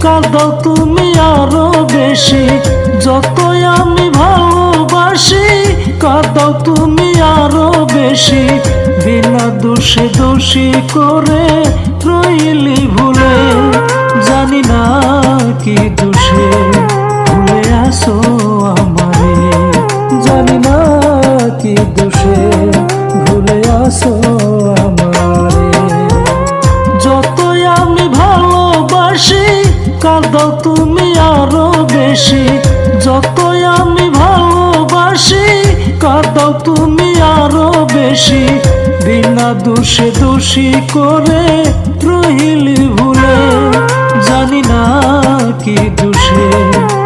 কাঁদাও তুমি আরও বেশি। যতই আমি ভালোবাসি, কাঁদাও তুমি আরও বেশি। বিনা দোষে দোষী করে রইলি ভুলে। জানি না কি দোষে। কাঁদো তুমি আরও বেশি। যতই আমি ভালোবাসি, কাঁদ তুমি আরও বেশি। বিনা দোষে দোষী করে রহিলি ভুলে। জানি না কি দোষে।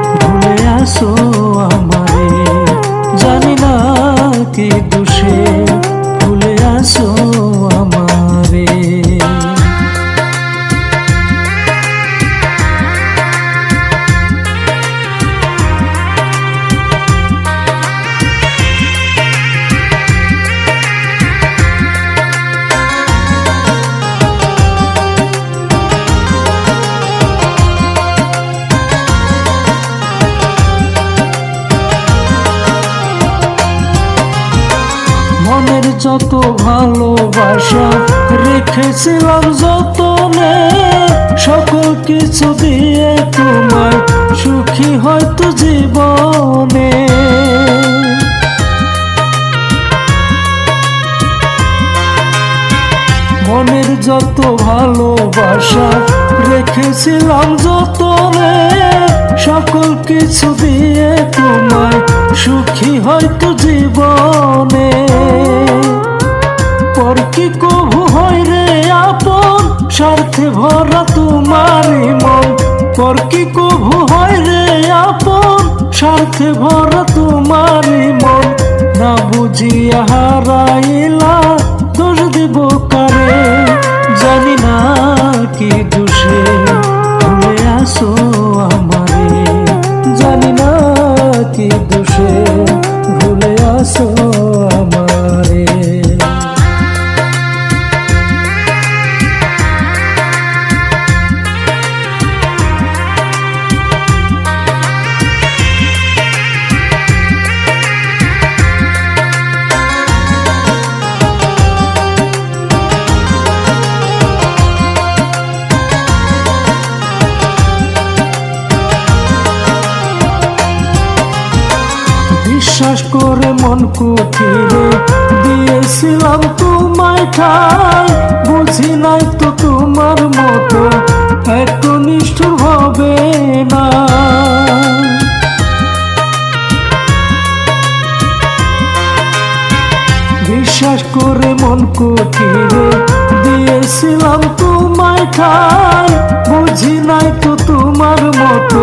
যত ভালোবাসা রেখেছিলাম যতনে, সকল কিছু দিয়ে তোমার সুখী হয়তো জীবনে। মনের যত ভালোবাসা রেখেছিলাম যতনে, সকল কিছু দিয়ে তোমায় সুখী হয়তো জীবনে। কি কবু হয় রে আপন? স্বার্থে ভরা তোমারই মন। পর কি কবু হয় রে আপন? স্বার্থে ভরা তোমারই মন। না বুঝিয়া হারাইলা, দোষ দিব কারে? জানি না কি দোষে। ভুলে আসো আমারে। জানি না কি দোষে। ভুলে আসো করে মন দিয়েছিলাম তোমায় ঠাই বুঝি নাই তো তোমার মতো এত নিষ্ঠুর হবে না। বিশ্বাস করে মন কুঠিরে দিয়েছিলাম তোমায় ঠাই বুঝি নাই তো তোমার মতো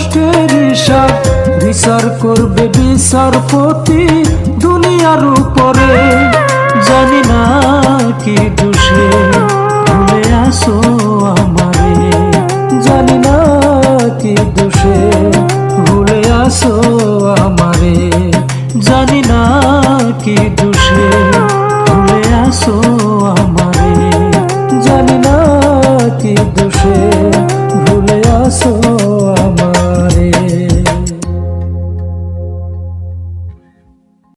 দুষ্টের হিসাব, বিচার করবে বিচারপতি দুনিয়ার উপরে। জানি না কি দোষে, ভুলে আসো আমারে। জানি না কি দোষে, ভুলে আসো